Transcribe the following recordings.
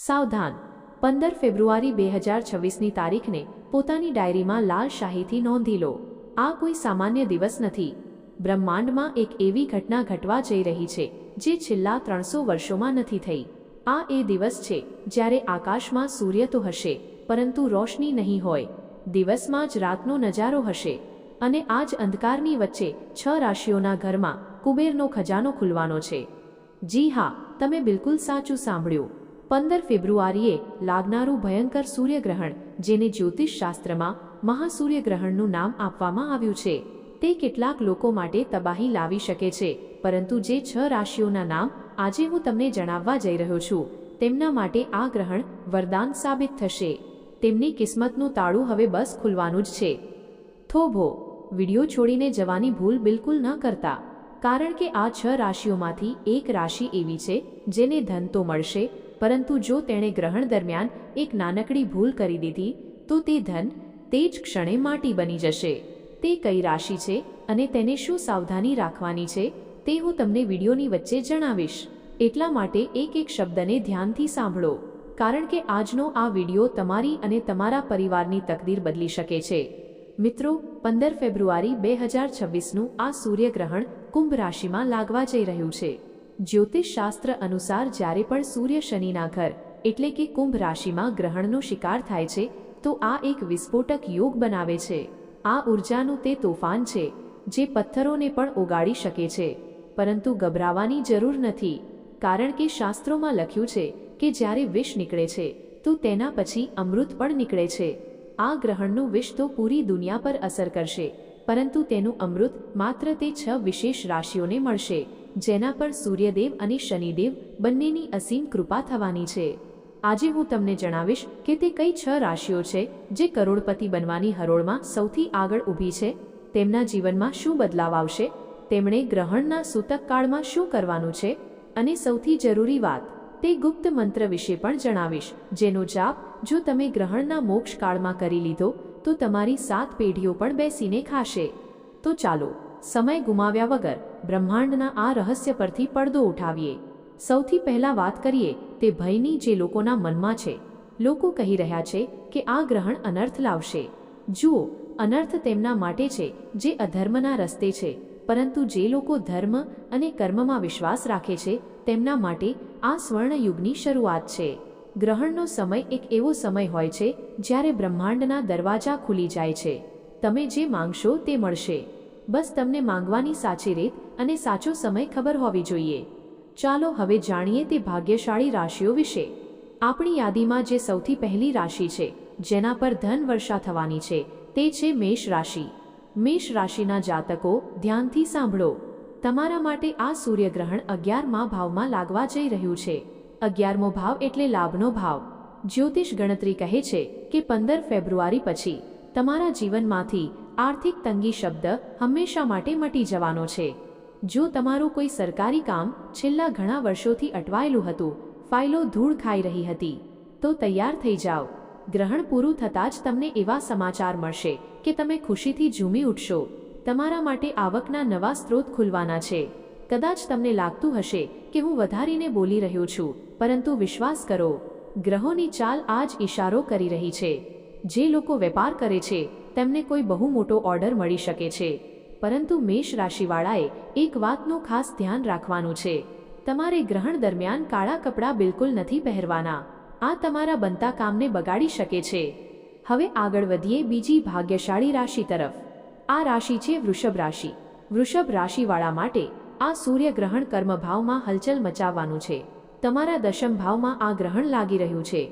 સાવધાન, પંદર ફેબ્રુઆરી બે હજાર છવ્વીસની તારીખને પોતાની ડાયરીમાં લાલ શાહીથી નોંધી લો. આ કોઈ સામાન્ય દિવસ નથી. બ્રહ્માંડમાં એક એવી ઘટના ઘટવા જઈ રહી છે, જે છેલ્લા ત્રણસો વર્ષોમાં નથી થઈ. આ એ દિવસ છે જ્યારે આકાશમાં સૂર્ય તો હશે, પરંતુ રોશની નહીં હોય. દિવસમાં જ રાતનો નજારો હશે, અને આ જ અંધકારની વચ્ચે છ રાશિઓના ઘરમાં કુબેરનો ખજાનો ખુલવાનો છે. જી હા, તમે બિલકુલ સાચું સાંભળ્યું. પંદર ફેબ્રુઆરીએ લાગનારું ભયંકર સૂર્યગ્રહણ, જેને જ્યોતિષ શાસ્ત્રમાં મહાસૂર્યગ્રહણનું નામ આપવામાં આવ્યું છે, તે કેટલાક લોકો માટે તબાહી લાવી શકે છે, પરંતુ જે છ રાશિઓના નામ આજે હું તમને જણાવવા જઈ રહ્યો છું, તેમના માટે આ ગ્રહણ વરદાન સાબિત થશે. તેમની કિસ્મતનું તાળું હવે બસ ખુલવાનું જ છે. થોભો, વિડિયો છોડીને જવાની ભૂલ બિલકુલ ન કરતા, કારણ કે આ છ રાશિઓમાંથી એક રાશિ એવી છે, જેને ધન તો મળશે પરંતુ જો તેણે ગ્રહણ દરમિયાન એક નાનકડી ભૂલ કરી દીધી, તો તે ધન તે જ ક્ષણે માટી બની જશે. તે કઈ રાશિ છે અને તેને શું સાવધાની રાખવાની છે તે હું તમને વિડીયોની વચ્ચે જણાવીશ. એટલા માટે એક એક શબ્દને ધ્યાનથી સાંભળો. કારણ કે આજનો આ વીડિયો તમારી અને તમારા પરિવારની તકદીર બદલી શકે છે. મિત્રો, પંદર ફેબ્રુઆરી બે હજાર છવ્વીસનું આ સૂર્યગ્રહણ કુંભ રાશિમાં લાગવા જઈ રહ્યું છે. જ્યોતિષ શાસ્ત્ર અનુસાર જ્યારે પણ સૂર્ય શનિના ઘર, એટલે કે કુંભ રાશિમાં ગ્રહણનો શિકાર થાય છે, તો આ એક વિસ્ફોટક યોગ બનાવે છે. આ ઉર્જાનું તે તોફાન છે, જે પથ્થરોને પણ ઓગાળી શકે છે. પરંતુ ગભરાવાની જરૂર નથી, કારણ કે શાસ્ત્રોમાં લખ્યું છે કે જ્યારે વિષ નીકળે છે, તો તેના પછી અમૃત પણ નીકળે છે. આ ગ્રહણનું વિષ તો પૂરી દુનિયા પર અસર કરશે, પરંતુ તેનું અમૃત માત્ર તે છ વિશેષ રાશિઓને મળશે. જેના પર સૂર્યદેવ અને શનિદેવ બંનેની અસીમ કૃપા થવાની છે. આજે હું તમને જણાવીશ કે તે કઈ છ રાશિઓ છે જે કરોડપતિ બનવાની હરોળમાં સૌથી આગળ ઊભી છે, તેમના જીવનમાં શું બદલાવ આવશે, તેમણે ગ્રહણના સૂતક કાળમાં શું કરવાનું છે અને સૌથી જરૂરી વાત, તે ગુપ્ત મંત્ર વિશે પણ જણાવીશ, જેનો જાપ, જો તમે ગ્રહણના મોક્ષ કાળમાં કરી લીધો, તો તમારી સાત પેઢીઓ પણ બેસીને ખાશે. તો ચાલો, સમય ગુમાવ્યા વગર બ્રહ્માંડના આ રહસ્ય પરથી પડદો ઉઠાવીએ. સૌથી પહેલાં વાત કરીએ તે ભયની જે લોકોના મનમાં છે. લોકો કહી રહ્યા છે કે આ ગ્રહણ અનર્થ લાવશે. જુઓ, અનર્થ તેમના માટે છે જે અધર્મના રસ્તે છે, પરંતુ જે લોકો ધર્મ અને કર્મમાં વિશ્વાસ રાખે છે, તેમના માટે આ સ્વર્ણયુગની શરૂઆત છે. ગ્રહણનો સમય એક એવો સમય હોય છે જ્યારે બ્રહ્માંડના દરવાજા ખુલી જાય છે. તમે જે માંગશો તે મળશે. બસ તમને માંગવાની સાચી રીત અને સાચો સમય ખબર હોવી જોઈએ. ચાલો હવે જાણીએ તે ભાગ્યશાળી રાશિઓ વિશે. આપણી યાદીમાં જે સૌથી પહેલી રાશિ છે, જેના પર ધન વર્ષા થવાની છે, તે છે મેષ રાશિ. મેષ રાશિના જાતકો, ધ્યાનથી સાંભળો. તમારા માટે આ સૂર્યગ્રહણ અગિયારમા ભાવમાં લાગવા જઈ રહ્યું છે. અગિયારમો ભાવ એટલે લાભનો ભાવ. જ્યોતિષ ગણતરી કહે છે કે પંદર ફેબ્રુઆરી પછી, તમારા જીવનમાંથી આર્થિક તંગી શબ્દ હંમેશા માટે મટી જવાનો છે. જો તમારું કોઈ સરકારી કામ છેલ્લા ઘણા વર્ષોથી અટવાયેલું હતું, ફાઇલો ધૂળ ખાઈ રહી હતી, તો તૈયાર થઈ જાઓ. ગ્રહણ પૂરું થતાં જ તમને એવા સમાચાર મળશે કે તમે ખુશીથી ઝૂમી ઉઠશો. તમારા માટે આવકના નવા સ્ત્રોત ખુલવાના છે. કદાચ તમને લાગતું હશે કે હું વધારીને બોલી રહ્યો છું, પરંતુ વિશ્વાસ કરો. ગ્રહોની ચાલ આજ ઇશારો કરી રહી છે. જે લોકો વેપાર કરે છે, તેમને કોઈ બહુ મોટો ઓર્ડર મળી શકે છે. પરંતુ મેષ રાશિવાળાએ એક વાતનું ખાસ ધ્યાન રાખવાનું છે. તમારે ગ્રહણ દરમિયાન કાળા કપડાં બિલકુલ નથી પહેરવાના. આ તમારા બનતા કામને બગાડી શકે છે. હવે આગળ વધીએ બીજી ભાગ્યશાળી રાશિ તરફ. આ રાશિ છે વૃષભ રાશિ. વૃષભ રાશિવાળા માટે આ સૂર્યગ્રહણ કર્મભાવમાં હલચલ મચાવવાનું છે. તમારા દશમ ભાવમાં આ ગ્રહણ લાગી રહ્યું છે.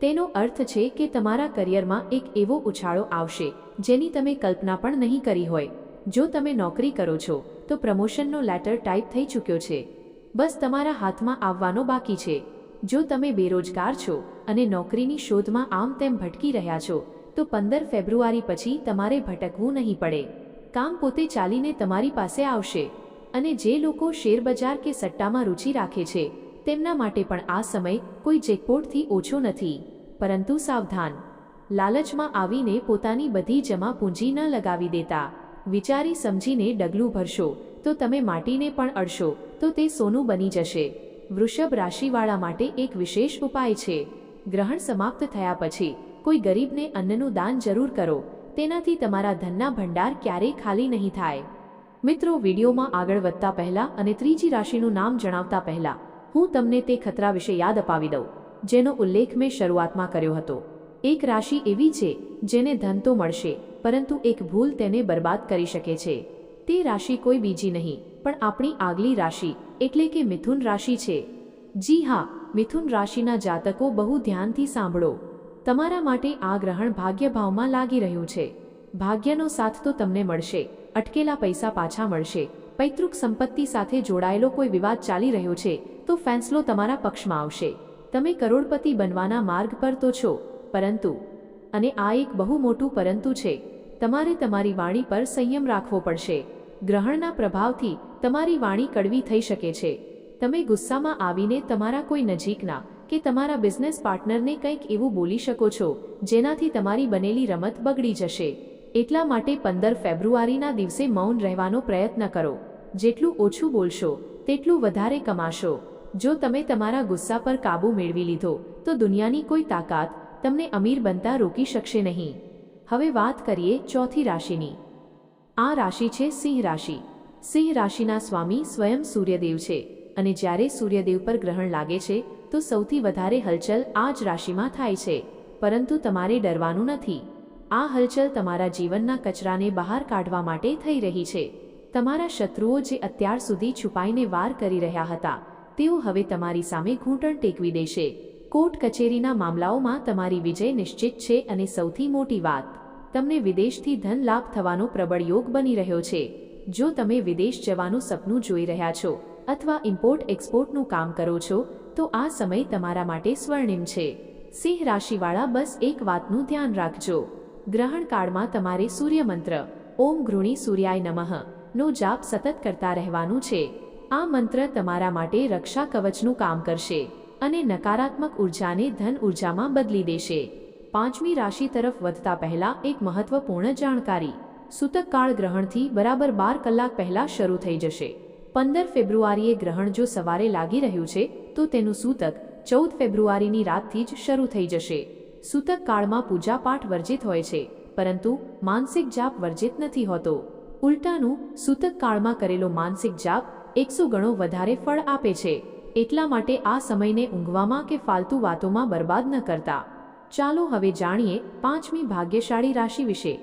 તેનો અર્થ છે કે તમારા કરિયરમાં એક એવો ઉછાળો આવશે, જેની તમે કલ્પના પણ નહીં કરી હોય. જો તમે નોકરી કરો છો, તો પ્રમોશનનો લેટર ટાઈપ થઈ ચૂક્યો છે. બસ તમારા હાથમાં આવવાનો બાકી છે. જો તમે બેરોજગાર છો અને નોકરીની શોધમાં આમ તેમ ભટકી રહ્યા છો, તો પંદર ફેબ્રુઆરી પછી તમારે ભટકવું નહીં પડે. કામ પોતે ચાલીને તમારી પાસે આવશે. અને જે લોકો શેરબજાર કે સટ્ટામાં રુચિ રાખે છે, તેમના માટે પણ આ સમય કોઈ જેકપોટથી ઓછો નથી. પરંતુ સાવધાન. લાલચમાં આવીને પોતાની બધી જમા પૂંજી ન લગાવી દેતા. વિચારી સમજીને ડગલું ભરશો, તો તમે માટીને પણ અડશો, તો તે સોનું બની જશે. વૃષભ રાશિવાળા માટે એક વિશેષ ઉપાય છે. ગ્રહણ સમાપ્ત થયા પછી કોઈ ગરીબને અન્નનું દાન જરૂર કરો, તેનાથી તમારા ધનના ભંડાર ક્યારેય ખાલી નહીં થાય. મિત્રો, વિડીયોમાં આગળ વધતા પહેલા અને ત્રીજી રાશિનું નામ જણાવતા પહેલા, હું તમને તે ખતરા વિશે યાદ અપાવી દઉં, જેનો ઉલ્લેખ મેં શરૂઆતમાં કર્યો હતો. એક રાશિ એવી છે, જેને ધન તો મળશે પરંતુ એક ભૂલ તેને બરબાદ કરી શકે છે. તે રાશિ કોઈ બીજી નહીં, પણ આપણી આગલી રાશિ, એટલે કે મિથુન રાશિ છે. જી હા, મિથુન રાશિના જાતકો બહુ ધ્યાનથી સાંભળો. તમારા માટે આ ગ્રહણ ભાગ્યભાવમાં લાગી રહ્યું છે. ભાગ્યનો સાથ તો તમને મળશે, અટકેલા પૈસા પાછા મળશે, પૈતૃક સંપત્તિ સાથે જોડાયેલો કોઈ વિવાદ ચાલી રહ્યો છે, તો ફેંસલો તમારા પક્ષમાં આવશે. તમે કરોડપતિ બનવાના માર્ગ પર તો છો, પરંતુ અને આ એક બહુ મોટું પરંતુ છે. તમારે તમારી વાણી પર સંયમ રાખવો પડશે. ગ્રહણના પ્રભાવથી તમારી વાણી કડવી થઈ શકે છે. તમે ગુસ્સામાં આવીને તમારા કોઈ નજીકના કે તમારા બિઝનેસ પાર્ટનરને કંઈક એવું બોલી શકો છો, જેનાથી તમારી બનેલી રમત બગડી જશે. એટલા માટે પંદર ફેબ્રુઆરીના દિવસે મૌન રહેવાનો પ્રયત્ન કરો. જેટલું ઓછું બોલશો, તેટલું વધારે કમાશો. જો તમે તમારા ગુસ્સા પર કાબૂ મેળવી લીધો, તો દુનિયાની કોઈ તાકાત તમને અમીર બનતા રોકી શકશે નહીં. હવે વાત કરીએ ચોથી રાશિની. આ રાશિ છે સિંહ રાશિ. સિંહ રાશિના સ્વામી સ્વયં સૂર્યદેવ છે અને જ્યારે સૂર્યદેવ પર ગ્રહણ લાગે છે, તો સૌથી વધારે હલચલ આ જ રાશિમાં થાય છે. પરંતુ તમારે ડરવાનું નથી. આ હલચલ તમારા જીવનના કચરાને બહાર કાઢવા માટે થઈ રહી છે. તમારા શત્રુઓ જે અત્યાર સુધી છુપાઈને વાર કરી રહ્યા હતા, તેઓ હવે તમારી સામે ઘૂંટણ ટેકવી દેશે. કોર્ટ કચેરીના મામલાઓમાં તમારી વિજય નિશ્ચિત છે અને સૌથી મોટી વાત, તમને વિદેશથી ધન લાભ થવાનો પ્રબળ યોગ બની રહ્યો છે. જો તમે વિદેશ જવાનું સપનું જોઈ રહ્યા છો અથવા ઇમ્પોર્ટ એક્સપોર્ટનું કામ કરો છો, તો આ સમય તમારા માટે સ્વર્ણિમ છે. સિંહ રાશિવાળા બસ એક વાતનું ધ્યાન રાખજો. ગ્રહણ કાળમાં તમારે સૂર્ય મંત્ર ઓમ ઘૃણી સૂર્યાય નમઃ, નો જાપ સતત કરતા રહેવાનું છે. આ મંત્ર તમારા માટે રક્ષા કવચનું કામ કરશે. અને નકારાત્મક ઉર્જાને ધન ઉર્જામાં બદલી દેશે. પાંચમી રાશિ તરફ વધતા પહેલા એક મહત્વપૂર્ણ જાણકારી. સૂતક કાળ ગ્રહણથી બરાબર બાર કલાક પહેલા શરૂ થઈ જશે. પંદર ફેબ્રુઆરીએ ગ્રહણ જો સવારે લાગી રહ્યું છે, તો તેનું સૂતક ચૌદ ફેબ્રુઆરીની રાતથી જ શરૂ થઈ જશે. સૂતક કાળમાં પૂજાપાઠ વર્જિત હોય છે, પરંતુ માનસિક જાપ વર્જિત નથી હોતો. ઉલટાનું, સૂતક કાળમાં કરેલો માનસિક જાપ એકસો ગણો વધારે ફળ આપે છે. એટલા માટે આ સમયને ઊંઘવામાં કે ફાલતુ વાતોમાં બરબાદ ન કરતા. ચાલો હવે જાણીએ પાંચમી ભાગ્યશાળી રાશિ વિશે.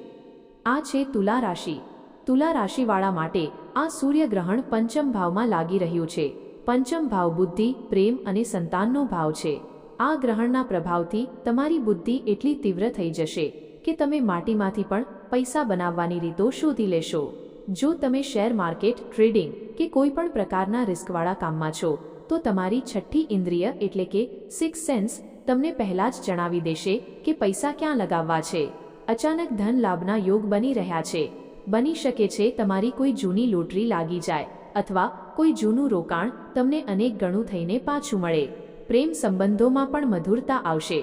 આ છે તુલા રાશિ. તુલા રાશિવાળા માટે આ સૂર્યગ્રહણ પંચમ ભાવમાં લાગી રહ્યું છે. પંચમ ભાવ બુદ્ધિ, પ્રેમ અને સંતાનનો ભાવ છે. આ ગ્રહણના પ્રભાવથી તમારી બુદ્ધિ એટલી તીવ્ર થઈ જશે કે તમે માટીમાંથી પણ પૈસા બનાવવાની રીતો શોધી લેશો. જો તમે શેર માર્કેટ, ટ્રેડિંગ કે કોઈ પણ પ્રકારના રિસ્કવાળા કામમાં છો તો તમારી છઠ્ઠી ઇન્દ્રિય એટલે કે સિક્સ સેન્સ તમને પહેલાં જ જણાવી દેશે કે પૈસા ક્યાં લગાવવા છે. અચાનક ધન લાભના યોગ બની રહ્યા છે. બની શકે છે તમારી કોઈ જૂની લોટરી લાગી જાય અથવા કોઈ જૂનું રોકાણ તમને અનેક ગણું થઈને પાછું મળે. પ્રેમ સંબંધોમાં પણ મધુરતા આવશે.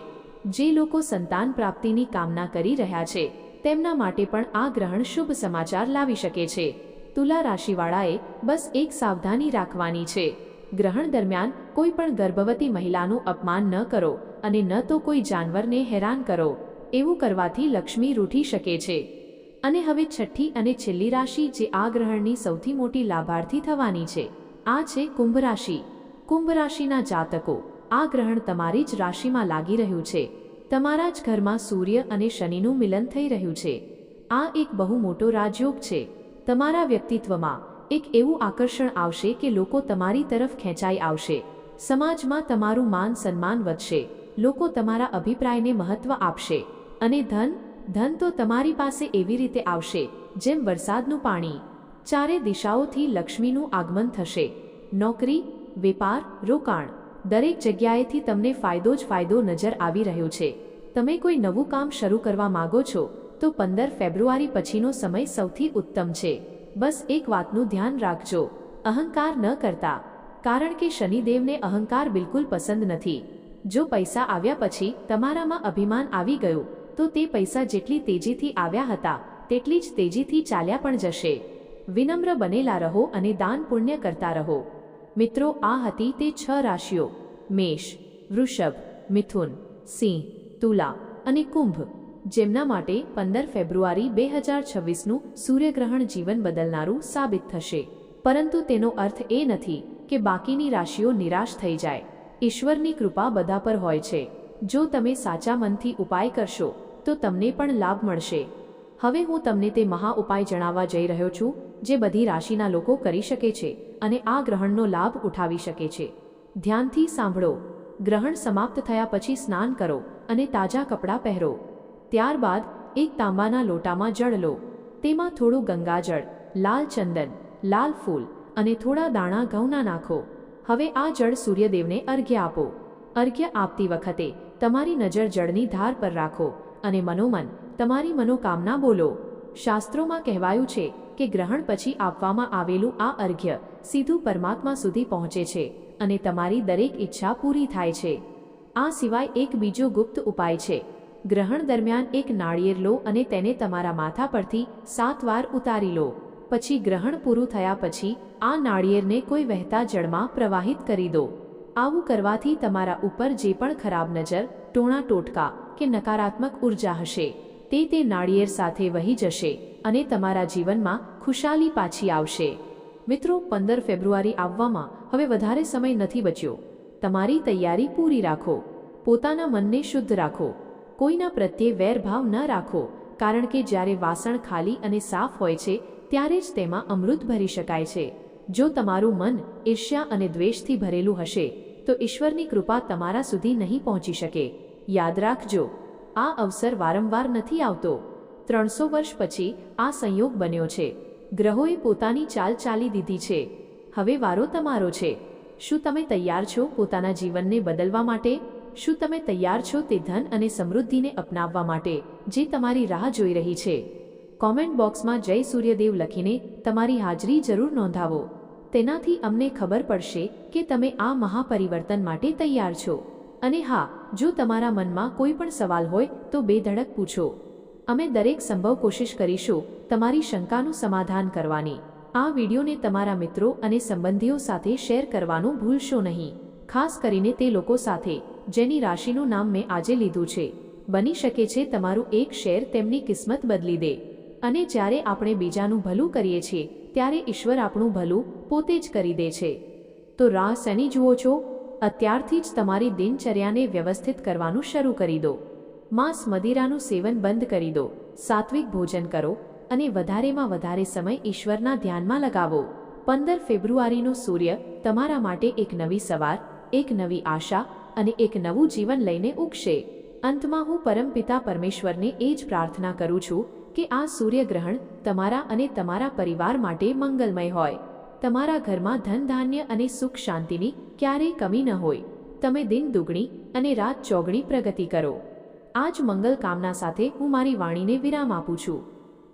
જે લોકો સંતાન પ્રાપ્તિની કામના કરી રહ્યા છે, તેમના માટે પણ આ ગ્રહણ શુભ સમાચાર લાવી શકે છે. તુલા રાશિવાળાએ બસ એક સાવધાની રાખવાની છે. ગ્રહણ દરમિયાન કોઈ પણ ગર્ભવતી મહિલાનું અપમાન ન કરો અને ન તો કોઈ જાનવરને હેરાન કરો. એવું કરવાથી લક્ષ્મી રૂઠી શકે છે. અને હવે છઠ્ઠી અને છેલ્લી રાશિ જે આ ગ્રહણની સૌથી મોટી લાભાર્થી થવાની છે, આ છે કુંભ રાશિ. કુંભ રાશિના જાતકો, આ ગ્રહણ તમારી જ રાશિમાં લાગી રહ્યું છે. તમારા જ ઘરમાં સૂર્ય અને શનિનું મિલન થઈ રહ્યું છે. આ એક બહુ મોટો રાજયોગ છે. તમારા વ્યક્તિત્વમાં એક એવું આકર્ષણ આવશે કે લોકો તમારી તરફ ખેંચાઈ આવશે. સમાજમાં તમારું માન સન્માન વધશે. લોકો તમારા અભિપ્રાયને મહત્વ આપશે. અને ધન ધન તો તમારી પાસે એવી રીતે આવશે, જેમ વરસાદનું પાણી. ચારે દિશાઓથી લક્ષ્મીનું આગમન થશે. નોકરી, વેપાર, રોકાણ, દરેક જગ્યાએથી તમને ફાયદો જ ફાયદો નજર આવી રહ્યો છે. તમે કોઈ નવું કામ શરૂ કરવા માગો છો, તો પંદર ફેબ્રુઆરી પછીનો સમય સૌથી ઉત્તમ છે. બસ એક વાતનું ધ્યાન રાખજો. અહંકાર ન કરતા. કારણ કે શનિદેવને અહંકાર બિલકુલ પસંદ નથી. જો પૈસા આવ્યા પછી તમારામાં અભિમાન આવી ગયું, તો તે પૈસા જેટલી તેજીથી આવ્યા હતા, તેટલી જ તેજીથી ચાલ્યા પણ જશે. વિનમ્ર બનેલા રહો અને દાન પુણ્ય કરતા રહો. મિત્રો, આ હતી તે છ રાશિઓ. મેષ, વૃષભ, મિથુન, સિંહ, તુલા અને કુંભ. જેમના માટે પંદર ફેબ્રુઆરી બે હજાર છવ્વીસનું સૂર્યગ્રહણ જીવન બદલનારું સાબિત થશે. પરંતુ તેનો અર્થ એ નથી કે બાકીની રાશિઓ નિરાશ થઈ જાય. ઈશ્વરની કૃપા બધા પર હોય છે. જો તમે સાચા મનથી ઉપાય કરશો, તો તમને પણ લાભ મળશે. હવે હું તમને તે મહા ઉપાય જણાવવા જઈ રહ્યો છું, જે બધી રાશિના લોકો કરી શકે છે અને આ ગ્રહણનો લાભ ઉઠાવી શકે છે. ધ્યાનથી સાંભળો. ગ્રહણ સમાપ્ત થયા પછી સ્નાન કરો અને તાજા કપડાં પહેરો. ત્યારબાદ એક તાંબાના લોટામાં જળ લો. તેમાં થોડું ગંગાજળ, લાલ ચંદન, લાલ ફૂલ અને થોડા દાણા ઘઉંના નાખો. હવે આ જળ સૂર્યદેવને અર્ઘ્ય આપો. અર્ઘ્ય આપતી વખતે તમારી નજર જળની ધાર પર રાખો અને મનોમન તમારી મનોકામના બોલો. શાસ્ત્રોમાં કહેવાયું છે કે ગ્રહણ પછી આપવામાં આવેલું આ અર્ઘ્ય સીધું પરમાત્મા સુધી પહોંચે છે અને તમારી દરેક ઈચ્છા પૂરી થાય છે. આ સિવાય એક બીજો ગુપ્ત ઉપાય છે. ગ્રહણ દરમિયાન એક નાળિયેર લો અને તેને તમારા માથા પરથી સાત વાર ઉતારી લો. પછી ગ્રહણ પૂરું થયા પછી આ નાળિયેરને કોઈ વહેતા જળમાં પ્રવાહિત કરી દો. આવું કરવાથી તમારા ઉપર જે પણ ખરાબ નજર, ટોણા ટોટકા કે નકારાત્મક ઊર્જા હશે, તે તે નાળિયેર સાથે વહી જશે અને તમારા જીવનમાં ખુશાલી પાછી આવશે. મિત્રો, પંદર ફેબ્રુઆરી આવવામાં હવે વધારે સમય નથી બચ્યો. તમારી તૈયારી પૂરી રાખો. પોતાના મનને શુદ્ધ રાખો. કોઈના પ્રત્યે વેરભાવ ન રાખો, કારણ કે જ્યારે વાસણ ખાલી અને સાફ હોય છે, ત્યારે જ તેમાં અમૃત ભરી શકાય છે. જો તમારું મન ઈર્ષ્યા અને દ્વેષથી ભરેલું હશે, તો ઈશ્વરની કૃપા તમારા સુધી નહીં પહોંચી શકે. યાદ રાખજો, આ અવસર વારંવાર નથી આવતો. ત્રણસો વર્ષ પછી આ સંયોગ બન્યો છે. ગ્રહોએ પોતાની ચાલ ચાલી દીધી છે. હવે વારો તમારો છે. શું તમે તૈયાર છો પોતાના જીવનને બદલવા માટે? શું તમે તૈયાર છો તે ધન અને સમૃદ્ધિને અપનાવવા માટે, જે તમારી રાહ જોઈ રહી છે? કોમેન્ટ બોક્સમાં જય સૂર્યદેવ લખીને તમારી હાજરી જરૂર નોંધાવો. તેનાથી અમને ખબર પડશે કે તમે આ મહાપરિવર્તન માટે તૈયાર છો. અને હા, જો તમારા મનમાં કોઈ પણ સવાલ હોય તો બેધડક પૂછો. અમે દરેક સંભવ કોશિશ કરીશું તમારી શંકાનું સમાધાન કરવાની. આ વિડીયોને તમારા મિત્રો અને સંબંધીઓ સાથે શેર કરવાનું ભૂલશો નહીં. ખાસ કરીને તે લોકો સાથે. જેની રાશિનું નામ મેં આજે લીધું છે. બની શકે છે તમારું એક શેર તેમની કિસ્મત બદલી દે. અને જ્યારે આપણે બીજાનું ભલું કરીએ છીએ, ત્યારે ઈશ્વર આપણું ભલું પોતે જ કરી દે છે. તો રાહ શનિ જુઓ છો. અત્યારથી જ તમારી દિનચર્યાને વ્યવસ્થિત કરવાનું શરૂ કરી દો. માંસ મદિરાનું સેવન બંધ કરી દો. સાત્વિક ભોજન કરો અને વધારેમાં વધારે સમય ઈશ્વરના ધ્યાનમાં લગાવો. પંદર ફેબ્રુઆરીનો સૂર્ય તમારા માટે એક નવી સવાર, એક નવી આશા અને એક નવું જીવન લઈને ઉગશે. અંતમાં હું પરમપિતા પરમેશ્વરને એ જ પ્રાર્થના કરું છું કે આ સૂર્યગ્રહણ તમારા અને તમારા પરિવાર માટે મંગલમય હોય. તમારા ઘરમાં ધન ધાન્ય અને સુખ શાંતિની ક્યારેય કમી ન હોય. તમે દિન દુગણી અને રાત ચોગણી પ્રગતિ કરો. આ જ મંગલ કામના સાથે હું મારી વાણીને વિરામ આપું છું.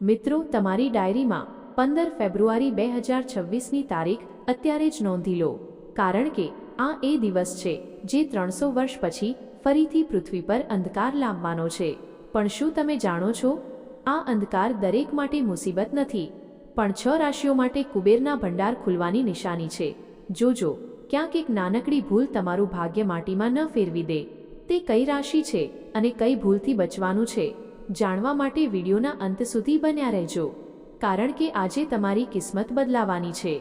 મિત્રો, તમારી ડાયરીમાં પંદર ફેબ્રુઆરી બે હજાર છવ્વીસની તારીખ અત્યારે જ નોંધી લો. કારણ કે આ એ દિવસ છે, જે ત્રણસો વર્ષ પછી ફરીથી પૃથ્વી પર અંધકાર લાવવાનો છે. પણ શું તમે જાણો છો? આ અંધકાર દરેક માટે મુસીબત નથી, પણ છ રાશિઓ માટે કુબેરના ભંડાર ખુલવાની નિશાની છે. જોજો, ક્યાંક એક નાનકડી ભૂલ તમારું ભાગ્ય માટીમાં ન ફેરવી દે. તે કઈ રાશિ છે અને કઈ ભૂલથી બચવાનું છે? જાણવા માટે વિડીયોના અંત સુધી બન્યા રહેજો, કારણ કે આજે તમારી કિસ્મત બદલાવાની છે.